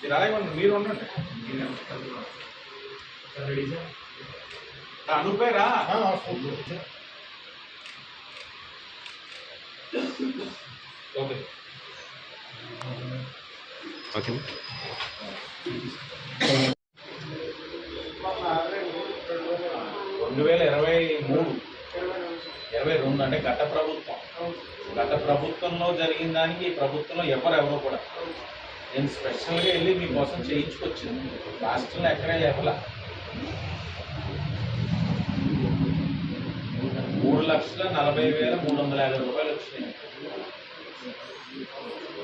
మీరు అలాగే మీరు ఉండండి అనుపేరా ఓకే. ఓకే. రెండు వేల ఇరవై మూడు. ఇరవై రెండు అంటే గత ప్రభుత్వం. గత ప్రభుత్వంలో జరిగిన దానికి ఈ ప్రభుత్వంలో ఎవరు ఎవరో కూడా నేను స్పెషల్గా వెళ్ళి మీకోసం చేయించుకొచ్చింది. లాస్ట్లో ఎక్కడే చెప్పలా? మూడు లక్షల నలభై వేల మూడు వందల యాభై రూపాయలు వచ్చినాయి.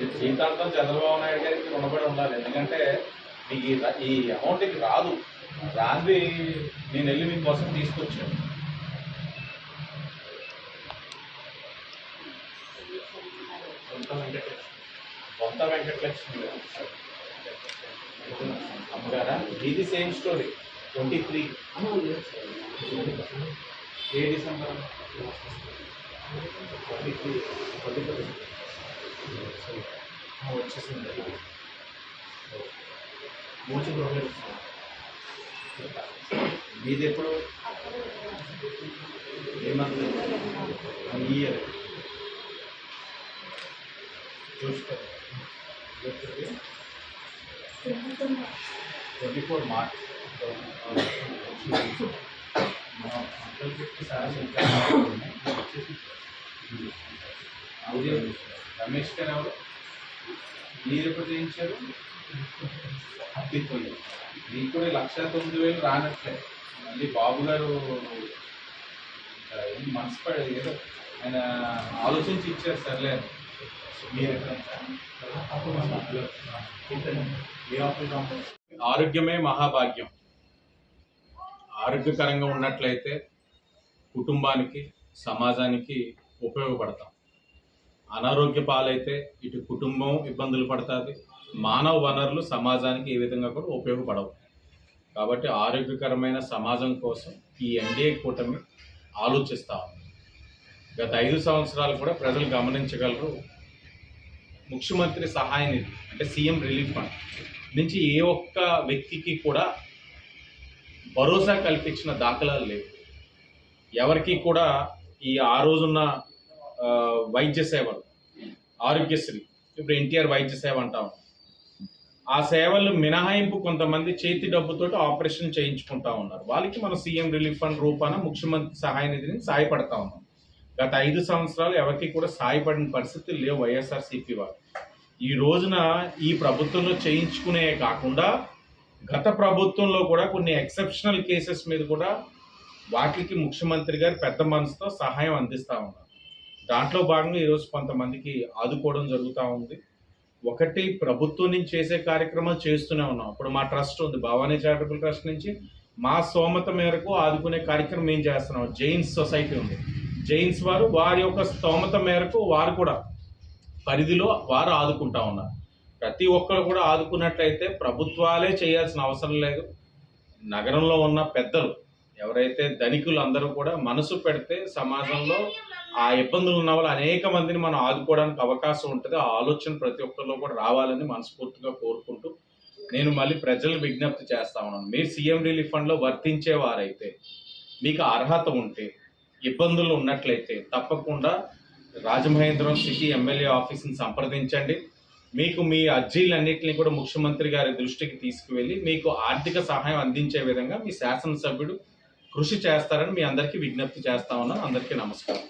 ఇది చంద్రబాబు నాయుడు గారికి రుణపడి ఉండాలి. ఎందుకంటే మీకు ఈ ఈ అమౌంట్ ఇది రాదు. రాంది నేను వెళ్ళి మీకోసం తీసుకొచ్చాను. కొత్త వెంకటలక్ష్మి అమ్మగారా ఇది సేమ్ స్టోరీ ట్వంటీ త్రీ ఏ December? Twenty three twenty three వచ్చేసింది మూడు రోజులు మీది ఎప్పుడు? ఏ month year twenty four March. Uncle fifty sir Ramesh garu ఎవరు? మీరు ప్రతించారు చేయించారు? మీకు కూడా లక్ష తొమ్మిది వేలు రానట్లే. మళ్ళీ బాబు గారు ఏం మనసు పడేది ఏదో. ఆయన ఆలోచించి ఇచ్చారు సర్లేదు ఆరోగ్యమే మహాభాగ్యం. ఆరోగ్యకరంగా ఉన్నట్లయితే కుటుంబానికి సమాజానికి ఉపయోగపడతాం. అనారోగ్య పాలైతే ఇటు కుటుంబం ఇబ్బందులు పడుతుంది మానవ వనరులు సమాజానికి ఏ విధంగా కూడా ఉపయోగపడవు. కాబట్టి ఆరోగ్యకరమైన సమాజం కోసం ఈ ఎన్డీఏ కూటమి ఆలోచిస్తా ఉంది. గత ఐదు సంవత్సరాలు కూడా ప్రజలు గమనించగలరు ముఖ్యమంత్రి సహాయ నిధి అంటే సీఎం రిలీఫ్ ఫండ్ నుంచి ఏ ఒక్క వ్యక్తికి కూడా భరోసా కల్పించిన దాఖలాలు లేవు. ఎవరికి కూడా ఈ ఆ రోజున్న వైద్య సేవలు ఆరోగ్యశ్రీ ఇప్పుడు ఎన్టీఆర్ వైద్య సేవ అంటాం ఆ సేవలు మినహాయింపు కొంతమంది చేతి డబ్బుతోటి ఆపరేషన్ చేయించుకుంటా ఉన్నారు. వాళ్ళకి మన సీఎం రిలీఫ్ ఫండ్ రూపాన ముఖ్యమంత్రి సహాయ నిధిని సాయపడతా ఉన్నాం. గత ఐదు సంవత్సరాలు ఎవరికి కూడా సాయపడిన పరిస్థితులు లేవు వైఎస్ఆర్సీపీ వారు ఈ రోజున ఈ ప్రభుత్వంలో చేయించుకునే కాకుండా గత ప్రభుత్వంలో కూడా కొన్ని ఎక్సెప్షనల్ కేసెస్ మీద కూడా వాటికి ముఖ్యమంత్రి గారు పెద్ద మనసుతో సహాయం అందిస్తూ ఉన్నారు. దాంట్లో భాగంగా ఈరోజు కొంతమందికి ఆదుకోవడం జరుగుతూ ఉంది. ఒకటి ప్రభుత్వం నుంచి చేసే కార్యక్రమాలు చేస్తూనే ఉన్నాం. ఇప్పుడు మా ట్రస్ట్ ఉంది భవానీ చారిటబుల్ ట్రస్ట్ నుంచి. మా సోమత మేరకు ఆదుకునే కార్యక్రమం ఏం చేస్తున్నాం? జైన్స్ సొసైటీ ఉంది. జైన్స్ వారు వారి యొక్క స్తోమత మేరకు వారు కూడా పరిధిలో వారు ఆదుకుంటా ఉన్నారు. ప్రతి ఒక్కరు కూడా ఆదుకున్నట్లయితే ప్రభుత్వాలే చేయాల్సిన అవసరం లేదు. నగరంలో ఉన్న పెద్దలు ఎవరైతే ధనికులు అందరూ కూడా మనసు పెడితే సమాజంలో ఆ ఇబ్బందులు ఉన్న వాళ్ళు అనేక మందిని మనం ఆదుకోవడానికి అవకాశం ఉంటుంది. ఆ ఆలోచన ప్రతి ఒక్కరిలో కూడా రావాలని మనస్ఫూర్తిగా కోరుకుంటూ నేను మళ్ళీ ప్రజలు విజ్ఞప్తి చేస్తా ఉన్నాను. మీరు సీఎం రిలీఫ్ ఫండ్లో వర్తించేవారైతే మీకు అర్హత ఉంటే ఇబ్బందులు ఉన్నట్లయితే తప్పకుండా రాజమహేంద్రం సిటీ ఎమ్మెల్యే ఆఫీస్ని సంప్రదించండి. మీకు మీ అర్జీలన్నింటినీ కూడా ముఖ్యమంత్రి గారి దృష్టికి తీసుకువెళ్ళి మీకు ఆర్థిక సహాయం అందించే విధంగా మీ శాసనసభ్యుడు కృషి చేస్తారని మీ అందరికీ విజ్ఞప్తి చేస్తా ఉన్నాను. అందరికీ నమస్కారం.